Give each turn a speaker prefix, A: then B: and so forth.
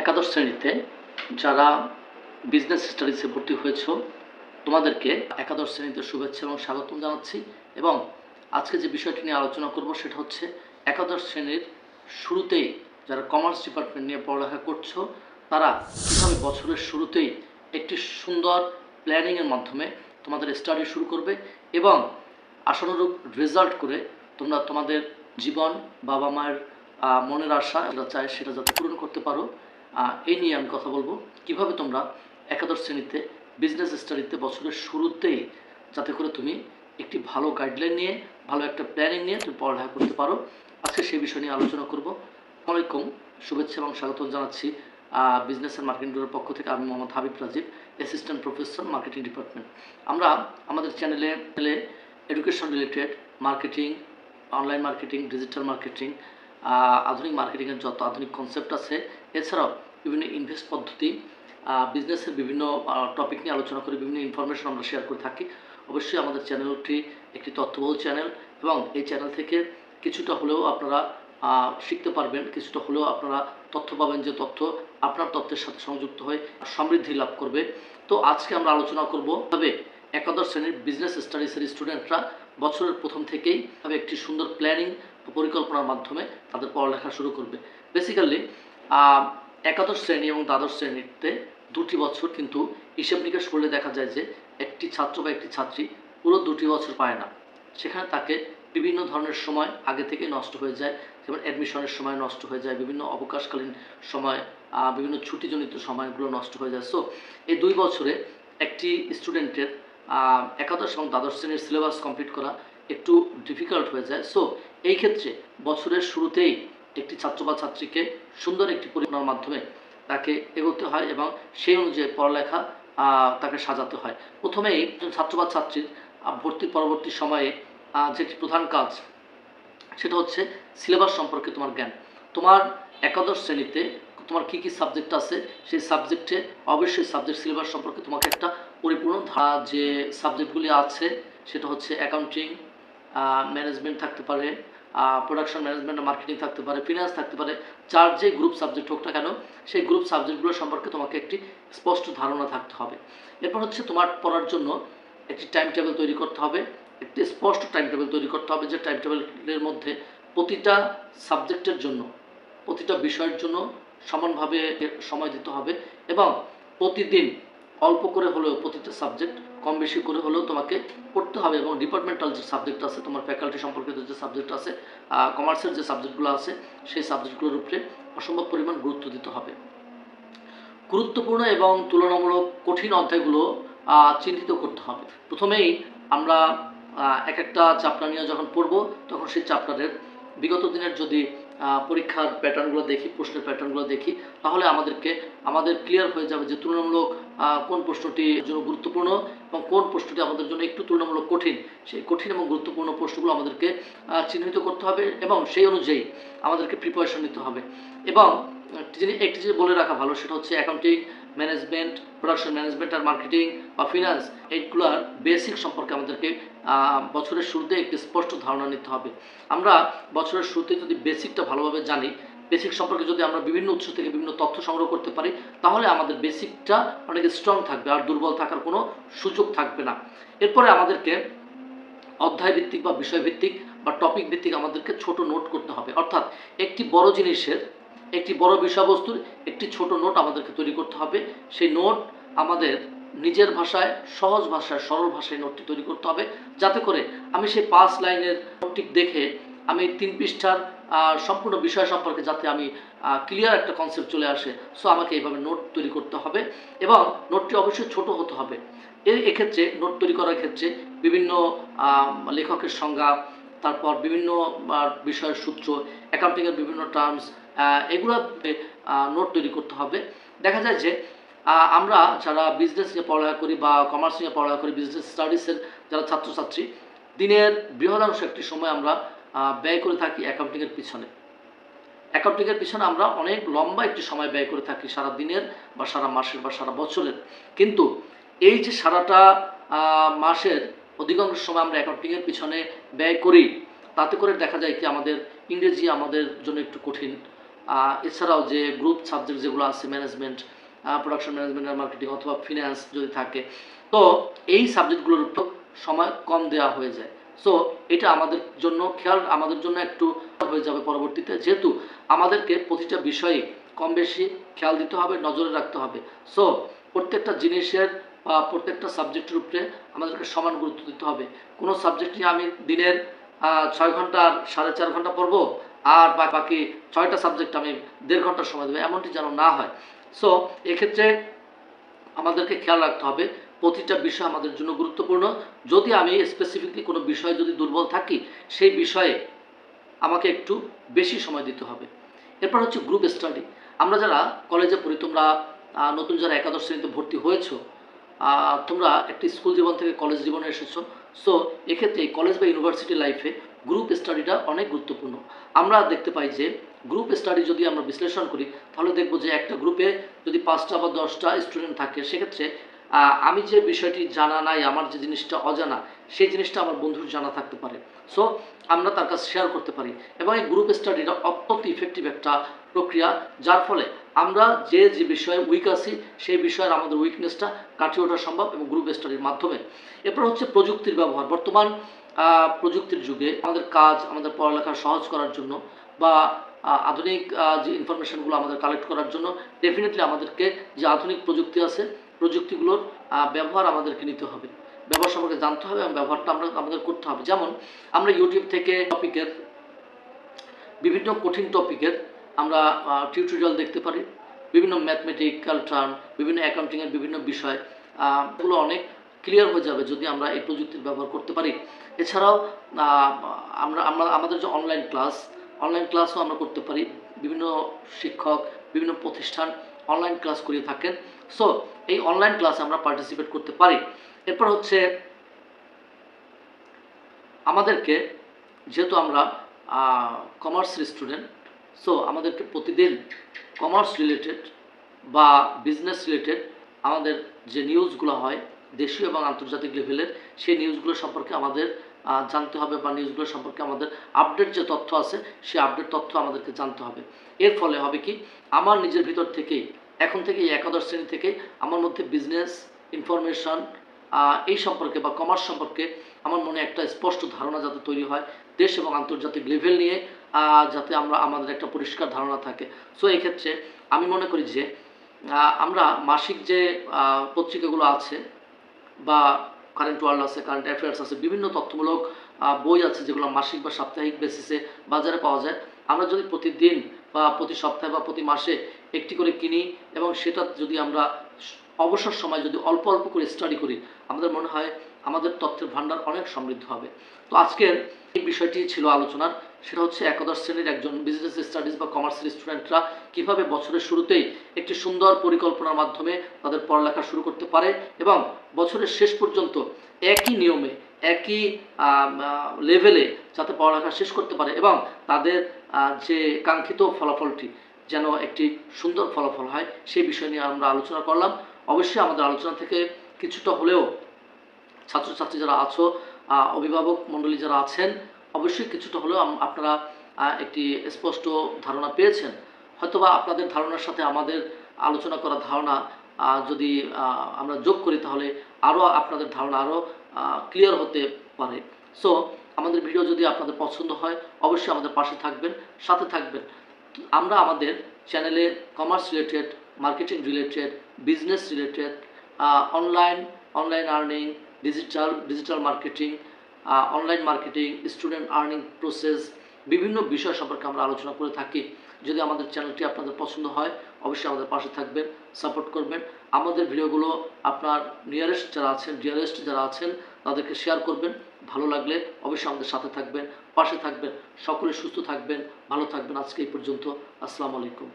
A: একাদশ শ্রেণীতে যারা বিজনেস স্টাডিজে ভর্তি হয়েছ, তোমাদেরকে একাদশ শ্রেণীতে শুভেচ্ছা এবং স্বাগতম জানাচ্ছি। এবং আজকে যে বিষয়টি নিয়ে আলোচনা করব সেটা হচ্ছে একাদশ শ্রেণির শুরুতেই যারা কমার্স ডিপার্টমেন্ট নিয়ে পড়ালেখা করছ, তারা কীভাবে বছরের শুরুতেই একটি সুন্দর প্ল্যানিংয়ের মাধ্যমে তোমাদের স্টাডি শুরু করবে এবং আশানুরূপ রেজাল্ট করে তোমরা তোমাদের জীবন বাবা মায়ের মনের আশা যেটা চায় সেটা যাতে পূরণ করতে পারো। এই নিয়ে আমি কথা বলব। কীভাবে তোমরা একাদশ শ্রেণীতে বিজনেস স্টাডিতে বছরের শুরুতেই যাতে করে তুমি একটি ভালো গাইডলাইন নিয়ে, ভালো একটা প্ল্যানিং নিয়ে তুমি পড়ালেখা করতে পারো। আজকে সেই বিষয় নিয়ে আলোচনা করব। আসসালামাইকুম শুভেচ্ছা এবং স্বাগত জানাচ্ছি বিজনেস অ্যান্ড মার্কেটিং ব্যুরোর পক্ষ থেকে আমি Mohammad Habib Rajib assistant professor marketing department আমরা আমাদের চ্যানেলে চ্যানেলে education related marketing online marketing digital marketing আধুনিক মার্কেটিংয়ের যত আধুনিক কনসেপ্ট আছে, এছাড়াও বিভিন্ন ইনভেস্ট পদ্ধতি বিজনেসের বিভিন্ন টপিক নিয়ে আলোচনা করে বিভিন্ন ইনফরমেশন আমরা শেয়ার করে থাকি। অবশ্যই আমাদের চ্যানেলটি একটি তথ্যবহুল চ্যানেল এবং এই চ্যানেল থেকে কিছুটা হলেও আপনারা শিখতে পারবেন, কিছুটা হলেও আপনারা তথ্য পাবেন যে তথ্য আপনার তথ্যের সাথে সংযুক্ত হয়ে সমৃদ্ধি লাভ করবে। তো আজকে আমরা আলোচনা করব তবে একাদশ শ্রেণির বিজনেস স্টাডিজের স্টুডেন্টরা বছরের প্রথম থেকেই একটি সুন্দর প্ল্যানিং পরিকল্পনার মাধ্যমে তাদের পড়ালেখা শুরু করবে। বেসিক্যালি একাদশ শ্রেণি এবং দ্বাদশ শ্রেণীতে দুটি বছর কিন্তু হিসেব নিকাশ করলে দেখা যায় যে একটি ছাত্র বা একটি ছাত্রী পুরো দুটি বছর পায় না। সেখানে তাকে বিভিন্ন ধরনের সময় আগে থেকে নষ্ট হয়ে যায়, যেমন অ্যাডমিশনের সময় নষ্ট হয়ে যায়, বিভিন্ন অবকাশকালীন সময় বিভিন্ন ছুটিজনিত সময়গুলো নষ্ট হয়ে যায়। সো এই দুই বছরে একটি স্টুডেন্টের একাদশ এবং দ্বাদশ শ্রেণির সিলেবাস কমপ্লিট করা একটু ডিফিকাল্ট হয়ে যায়। সো এই ক্ষেত্রে বছরের শুরুতেই একটি ছাত্র বা ছাত্রীকে সুন্দর একটি পরিকল্পনার মাধ্যমে তাকে এগোতে হয় এবং সেই অনুযায়ী পড়ালেখা তাকে সাজাতে হয়। প্রথমেই ছাত্র বা ছাত্রীর ভর্তির পরবর্তী সময়ে যেটি প্রধান কাজ, সেটা হচ্ছে সিলেবাস সম্পর্কে তোমার জ্ঞান। তোমার একাদশ শ্রেণীতে তোমার কী কী সাবজেক্ট আছে, সেই সাবজেক্টে অবশ্যই সাবজেক্ট সিলেবাস সম্পর্কে তোমাকে একটা পরিপূর্ণ ধারা যে সাবজেক্টগুলি আছে, সেটা হচ্ছে অ্যাকাউন্টিং ম্যানেজমেন্ট থাকতে পারে প্রোডাকশন ম্যানেজমেন্ট মার্কেটিং থাকতে পারে ফিনান্স থাকতে পারে, যার যে গ্রুপ সাবজেক্ট হোক না কেন, সেই গ্রুপ সাবজেক্টগুলো সম্পর্কে তোমাকে একটি স্পষ্ট ধারণা থাকতে হবে। এরপর হচ্ছে তোমার পড়ার জন্য একটি টাইম টেবিল তৈরি করতে হবে, একটি স্পষ্ট টাইম টেবিল তৈরি করতে হবে, যে টাইম টেবিলের মধ্যে প্রতিটা সাবজেক্টের জন্য, প্রতিটা বিষয়ের জন্য সমানভাবে সময় দিতে হবে এবং প্রতিদিন অল্প করে হলেও প্রতিটা সাবজেক্ট কম বেশি করে হলেও তোমাকে পড়তে হবে এবং ডিপার্টমেন্টাল যে সাবজেক্ট আছে, তোমার ফ্যাকাল্টি সম্পর্কিত যে সাবজেক্ট আছে কমার্সের যে সাবজেক্টগুলো আছে, সেই সাবজেক্টগুলোর উপরে অসম্ভব পরিমাণ গুরুত্ব দিতে হবে। গুরুত্বপূর্ণ এবং তুলনামূলক কঠিন অধ্যায়গুলো চিহ্নিত করতে হবে। প্রথমেই আমরা এক একটা চ্যাপ্টার নিয়ে যখন পড়ব, তখন সেই চ্যাপ্টারের বিগত দিনের যদি পরীক্ষার প্যাটার্নগুলো দেখি, প্রশ্নের প্যাটার্নগুলো দেখি, তাহলে আমাদেরকে, আমাদের ক্লিয়ার হয়ে যাবে যে তুলনামূলক কোন প্রশ্নটি জন্য গুরুত্বপূর্ণ এবং কোন প্রশ্নটি আমাদের জন্য একটু তুলনামূলক কঠিন। সেই কঠিন এবং গুরুত্বপূর্ণ প্রশ্নগুলো আমাদেরকে চিহ্নিত করতে হবে এবং সেই অনুযায়ী আমাদেরকে প্রিপারেশন নিতে হবে। এবং একটি জিনিস বলে রাখা ভালো, সেটা হচ্ছে অ্যাকাউন্টিং ম্যানেজমেন্ট প্রোডাকশন ম্যানেজমেন্ট আর মার্কেটিং বা ফিনান্স এইগুলোর বেসিক সম্পর্কে আমাদেরকে বছরের শুরুতে একটি স্পষ্ট ধারণা নিতে হবে। আমরা বছরের শুরুতে যদি বেসিকটা ভালোভাবে জানি বেসিক সম্পর্কে যদি আমরা বিভিন্ন উৎস থেকে বিভিন্ন তথ্য সংগ্রহ করতে পারি, তাহলে আমাদের বেসিকটা অনেক স্ট্রং থাকবে আর দুর্বল থাকার কোনো সুযোগ থাকবে না। এরপরে আমাদেরকে অধ্যায় ভিত্তিক বা বিষয় ভিত্তিক বা টপিক ভিত্তিক আমাদেরকে ছোট নোট করতে হবে। অর্থাৎ একটি বড় জিনিসের একটি বড় বিষয়বস্তুর একটি ছোট নোট আমাদেরকে তৈরি করতে হবে। সেই নোট আমাদের নিজের ভাষায়, সহজ ভাষায়, সরল ভাষায় নোটটি তৈরি করতে হবে। যাতে করে আমি সেই পাঁচ লাইনের নোটটি দেখে আমি তিন পৃষ্ঠার সম্পূর্ণ বিষয় সম্পর্কে যাতে আমি ক্লিয়ার একটা কনসেপ্ট চলে আসে। সো আমাকে এইভাবে নোট তৈরি করতে হবে এবং নোটটি অবশ্যই ছোট হতে হবে। এর এক্ষেত্রে, নোট তৈরি করার ক্ষেত্রে বিভিন্ন লেখকের সংজ্ঞা, তারপর বিভিন্ন বিষয়ের সূত্র অ্যাকাউন্টিংয়ের বিভিন্ন টার্মস এগুলো নোট তৈরি করতে হবে। দেখা যায় যে আমরা যারা বিজনেস নিয়ে পড়ালেখা করি বা কমার্স নিয়ে পড়ালেখা করি বিজনেস স্টাডিজের যারা ছাত্রছাত্রী, দিনের বৃহদাংশ একটি সময় আমরা ব্যয় করে থাকি অ্যাকাউন্টিংয়ের পিছনে। অ্যাকাউন্টিংয়ের পিছনে আমরা অনেক লম্বা একটি সময় ব্যয় করে থাকি, সারা দিনের বা সারা মাসের বা সারা বছরের। কিন্তু এই যে সারাটা মাসের অধিকাংশ সময় আমরা অ্যাকাউন্টিংয়ের পিছনে ব্যয় করি, তাতে করে দেখা যায় কি আমাদের ইংরেজি আমাদের জন্য একটু কঠিন। এছাড়াও যে গ্রুপ সাবজেক্ট যেগুলো আছে ম্যানেজমেন্ট প্রোডাকশন ম্যানেজমেন্ট আর মার্কেটিং অথবা ফিনান্স যদি থাকে, তো এই সাবজেক্টগুলোর উপর সময় কম দেওয়া হয়ে যায়। সো এটা আমাদের জন্য খেয়াল, আমাদের জন্য একটু হয়ে যাবে পরবর্তীতে। যেহেতু আমাদেরকে প্রতিটা বিষয়ে কম বেশি খেয়াল দিতে হবে, নজরে রাখতে হবে। সো প্রত্যেকটা জিনিসের বা প্রত্যেকটা সাবজেক্টের উপরে আমাদেরকে সমান গুরুত্ব দিতে হবে। কোনো সাবজেক্ট নিয়ে আমি দিনের ছয় ঘণ্টা সাড়ে চার ঘণ্টা পড়ব? আর বাকি ছয়টা সাবজেক্ট আমি দেড় ঘণ্টা সময় দেবো, এমনটি যেন না হয়। সো এক্ষেত্রে আমাদেরকে খেয়াল রাখতে হবে, প্রতিটা বিষয় আমাদের জন্য গুরুত্বপূর্ণ। যদি আমি স্পেসিফিকলি কোনো বিষয়ে যদি দুর্বল থাকি, সেই বিষয়ে আমাকে একটু বেশি সময় দিতে হবে। এরপর হচ্ছে গ্রুপ স্টাডি আমরা যারা কলেজে পড়ি, তোমরা নতুন যারা একাদশ শ্রেণীতে ভর্তি হয়েছো তোমরা একটি স্কুল জীবন থেকে কলেজ জীবনে এসেছ। সো এক্ষেত্রে কলেজ বা ইউনিভার্সিটি লাইফে গ্রুপ স্টাডিটা অনেক গুরুত্বপূর্ণ। আমরা দেখতে পাই যে গ্রুপ স্টাডি যদি আমরা বিশ্লেষণ করি, তাহলে দেখব যে একটা গ্রুপে যদি পাঁচটা বা দশটা স্টুডেন্ট থাকে, সেক্ষেত্রে আমি যে বিষয়টি জানা নাই, আমার যে জিনিসটা অজানা, সেই জিনিসটা আমার বন্ধুর জানা থাকতে পারে। সো আমরা তার কাছে শেয়ার করতে পারি। এবং এই গ্রুপ স্টাডিটা অত্যন্ত ইফেক্টিভ একটা প্রক্রিয়া, যার ফলে আমরা যে যে বিষয়ে উইক আছি, সেই বিষয়ের আমাদের উইকনেসটা কাটিয়ে ওঠা সম্ভব এবং গ্রুপ স্টাডির মাধ্যমে। এরপর হচ্ছে প্রযুক্তির ব্যবহার। বর্তমান প্রযুক্তির যুগে আমাদের কাজ, আমাদের পড়ালেখা সহজ করার জন্য বা আধুনিক যে ইনফরমেশনগুলো আমাদের কালেক্ট করার জন্য ডেফিনেটলি আমাদেরকে যে আধুনিক প্রযুক্তি আছে, প্রযুক্তিগুলোর ব্যবহার আমাদেরকে নিতে হবে। ব্যবহার সম্পর্কে জানতে হবে এবং ব্যবহারটা আমরা, আমাদের করতে হবে। যেমন আমরা ইউটিউব থেকে টপিকের বিভিন্ন কঠিন টপিকের আমরা টিউটোরিয়াল দেখতে পারি। বিভিন্ন ম্যাথমেটিক্যাল টার্ম বিভিন্ন অ্যাকাউন্টিংয়ের বিভিন্ন বিষয় এগুলো অনেক ক্লিয়ার হয়ে যাবে যদি আমরা এই প্রযুক্তির ব্যবহার করতে পারি। এছাড়াও আমরা আমরা, আমাদের যে অনলাইন ক্লাস অনলাইন ক্লাসও আমরা করতে পারি। বিভিন্ন শিক্ষক, বিভিন্ন প্রতিষ্ঠান অনলাইন ক্লাস করিয়ে থাকেন। সো এই অনলাইন ক্লাসে আমরা পার্টিসিপেট করতে পারি। এরপর হচ্ছে, আমাদেরকে যেহেতু আমরা কমার্সের স্টুডেন্ট সো আমাদেরকে প্রতিদিন কমার্স রিলেটেড বা বিজনেস রিলেটেড আমাদের যে নিউজগুলো হয় দেশীয় এবং আন্তর্জাতিক লেভেলের সেই নিউজগুলো সম্পর্কে আমাদের জানতে হবে বা নিউজগুলো সম্পর্কে আমাদের আপডেট যে তথ্য আছে, সেই আপডেট তথ্য আমাদেরকে জানতে হবে। এর ফলে হবে কি, আমার নিজের ভিতর থেকেই, এখন থেকে একাদশ শ্রেণি থেকে আমার মধ্যে বিজনেস ইনফরমেশন এই সম্পর্কে বা কমার্স সম্পর্কে আমার মনে একটা স্পষ্ট ধারণা যাতে তৈরি হয়, দেশ এবং আন্তর্জাতিক লেভেল নিয়ে যাতে আমরা আমাদের একটা পরিষ্কার ধারণা থাকে। সো এক্ষেত্রে আমি মনে করি যে আমরা মাসিক যে পত্রিকাগুলো আছে বা কারেন্ট ওয়ার্ল্ড আছে কারেন্ট অ্যাফেয়ার্স আছে, বিভিন্ন তথ্যমূলক বই আছে যেগুলো মাসিক বা সাপ্তাহিক বেসিসে বাজারে পাওয়া যায়। আমরা যদি প্রতিদিন বা প্রতি সপ্তাহে বা প্রতি মাসে একটি করে কিনি এবং সেটা যদি আমরা অবসর সময় যদি অল্প অল্প করে স্টাডি করি, আমাদের মনে হয় আমাদের তথ্যের ভাণ্ডার অনেক সমৃদ্ধ হবে। তো আজকের এই বিষয়টি ছিল আলোচনার। সেটা হচ্ছে একাদশ শ্রেণির একজন বিজনেস স্টাডিজ বা কমার্সের স্টুডেন্টরা কীভাবে বছরের শুরুতেই একটি সুন্দর পরিকল্পনার মাধ্যমে তাদের পড়ালেখা শুরু করতে পারে এবং বছরের শেষ পর্যন্ত একই নিয়মে, একই লেভেলে যাতে পড়ালেখা শেষ করতে পারে এবং তাদের যে কাঙ্ক্ষিত ফলাফলটি যেন একটি সুন্দর ফলাফল হয়, সেই বিষয় নিয়ে আমরা আলোচনা করলাম। অবশ্যই আমাদের আলোচনা থেকে কিছুটা হলেও ছাত্রছাত্রী যারা আছো অভিভাবক মণ্ডলী যারা আছেন অবশ্যই কিছুটা হলেও আপনারা একটি স্পষ্ট ধারণা পেয়েছেন। হয়তোবা আপনাদের ধারণার সাথে আমাদের আলোচনা করা ধারণা যদি আমরা যোগ করি তাহলে আরও আপনাদের ধারণা আরও ক্লিয়ার হতে পারে। সো আমাদের ভিডিও যদি আপনাদের পছন্দ হয়, অবশ্যই আমাদের পাশে থাকবেন, সাথে থাকবেন। আমরা আমাদের চ্যানেলে commerce related marketing related business related online online earning digital digital marketing online marketing student earning process বিভিন্ন বিষয় সম্পর্কে আমরা আলোচনা করে থাকি। যদি আমাদের চ্যানেলটি আপনাদের পছন্দ হয়, অবশ্যই আমাদের পাশে থাকবেন সাপোর্ট করবেন। আমাদের ভিডিওগুলো আপনার নিয়ারেস্ট যারা আছেন ডিয়ারেস্ট যারা আছেন, তাদেরকে শেয়ার করবেন। ভালো লাগলে অবশ্যই আমাদের সাথে থাকবেন, পাশে থাকবেন। সকলে সুস্থ থাকবেন, ভালো থাকবেন। আজকে এই পর্যন্ত। আসসালামু আলাইকুম।